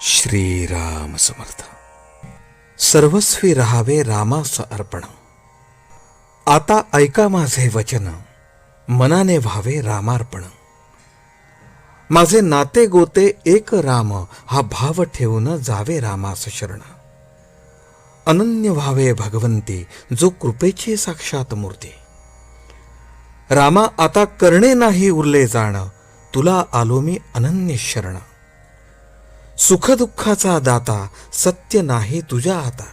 श्रीराम समर्थ. सर्वस्वी राहावे रामास अर्पण. आता ऐका माझे वचन. मनाने व्हावे रामार्पण. माझे नाते गोते एक राम हा भाव ठेवून जावे रामास शरण. अनन्य व्हावे भगवंती जो कृपेची साक्षात मूर्ती. रामा आता करणे नाही उरले जाण तुला आलो मी अनन्य शरण. सुखदुःखाचा दाता सत्य नाही तुझ्या आता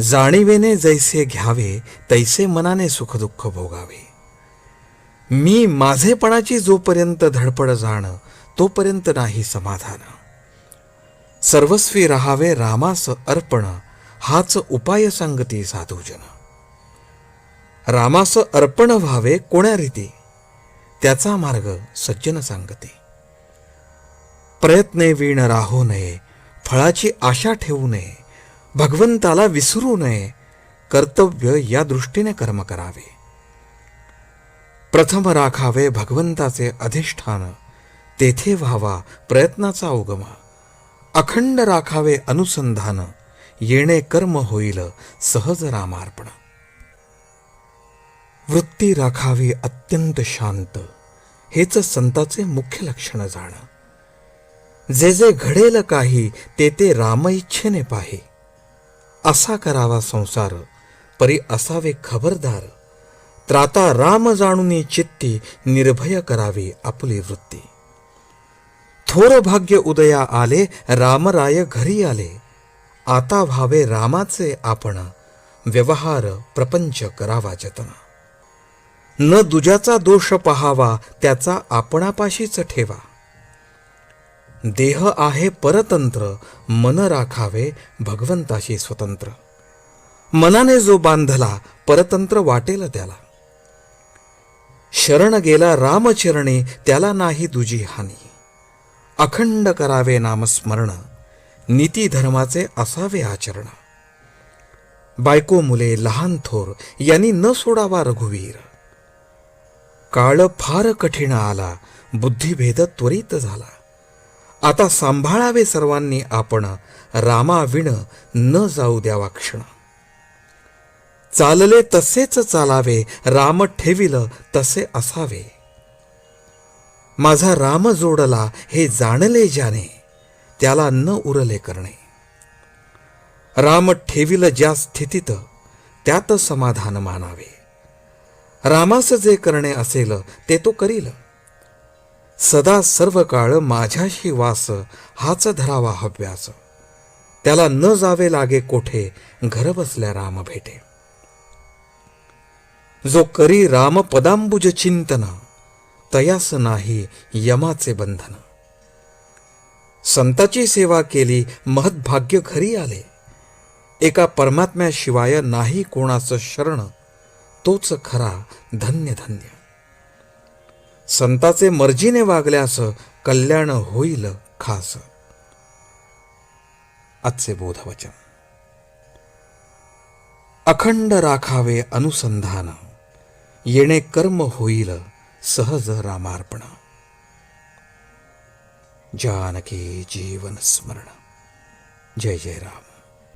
जाणीवेने जैसे घ्यावे तैसे मनाने सुखदुःख भोगावे. मी माझेपणाची जोपर्यंत धडपड जाण तोपर्यंत नाही समाधान. सर्वस्वी राहावे रामास अर्पण हाच उपाय सांगती साधूजन. रामास अर्पण व्हावे कोण्या रीती? त्याचा मार्ग सज्जन सांगते. प्रयत्ने वीण राहू नये फळाची आशा ठेवू नये भगवंताला विसरू नये कर्तव्य या दृष्टीने कर्म करावे. प्रथम राखावे भगवंताचे अधिष्ठान तेथे व्हावा प्रयत्नाचा उगमा. अखंड राखावे अनुसंधान येणे कर्म होईल सहज रामार्पण. वृत्ती राखावी अत्यंत शांत हेच संताचे मुख्य लक्षण जाणं. जे जे घडेल काही ते ते राम इच्छेने पाहे. असा करावा संसार परी असावे खबरदार. त्राता राम जाणून चित्ती निर्भय करावी आपली वृत्ती. थोर भाग्य उदया आले रामराय घरी आले. आता व्हावे रामाचे आपण व्यवहार प्रपंच करावा जतना. न दुजाचा दोष पहावा त्याचा आपणापाशीच ठेवा. देह आहे परतंत्र मन राखावे भगवंताशी स्वतंत्र. मनाने जो बांधला परतंत्र वाटेल त्याला. शरण गेला रामचरणी त्याला नाही दुजी हानी. अखंड करावे नामस्मरण नीती धर्माचे असावे आचरण. बायको मुले लहान थोर यांनी न सोडावा रघुवीर. काळ फार कठीण आला बुद्धिभेद त्वरित झाला. आता सांभाळावे सर्वांनी आपण रामाविण न जाऊ द्यावा क्षण. चालले तसेच चालावे राम ठेविल तसे असावे. माझा राम जोडला हे जाणले ज्याने त्याला न उरले करणे. राम ठेविल ज्या स्थितीत त्यात समाधान मानावे. रामास जे करणे असेल ते तो करील. सदा सर्व काळ माझ्याशी वास हाच धरावा हव्यास त्याला न जावे लागे कोठे घर बसल्या राम भेटे. जो करी राम पदांबुज चिंतन तयास नाही यमाचे बंधन. संताची सेवा केली महद्भाग्य घरी आले. एका परमात्म्याशिवाय नाही कोणाचं शरण तोच खरा धन्य धन्य संताचे मर्जीने वागल्यास कल्याण होईल खास. आजचे बोधवचन. अखंड राखावे अनुसंधान. येणे कर्म होईल सहज रामार्पण. जानकी जीवन स्मरण. जय जय राम.